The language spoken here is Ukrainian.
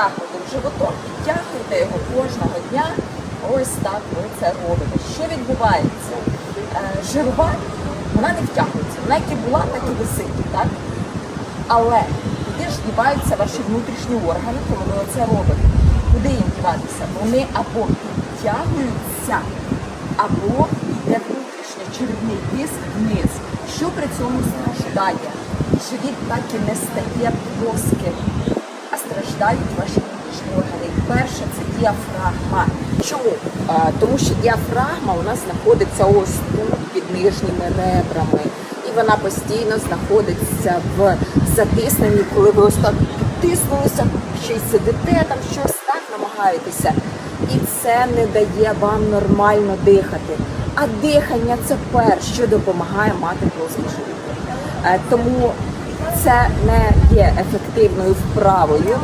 підтягуєте животом, підтягуєте його кожного дня. Ось так ви це робите. Що відбувається? Е, Жирова, вона не втягується. Вона як і була, так і висить. Так? Але куди ж діваються ваші внутрішні органи, коли ви це робите? Куди їм діватися? Вони або підтягуються, або йде внутрішній черевний тиск вниз. Що при цьому страждає? Живіт так і не стає плоским, страждають ваші внутрішні органи. Перше це діафрагма. Чому? Тому що діафрагма у нас знаходиться ось тут під нижніми ребрами. І вона постійно знаходиться в затисненні, коли ви ось так підтиснулися, ще й сидите там щось так намагаєтеся. І це не дає вам нормально дихати. А дихання це перше, що допомагає мати плоский. Е, Тому це не є ефективною вправою.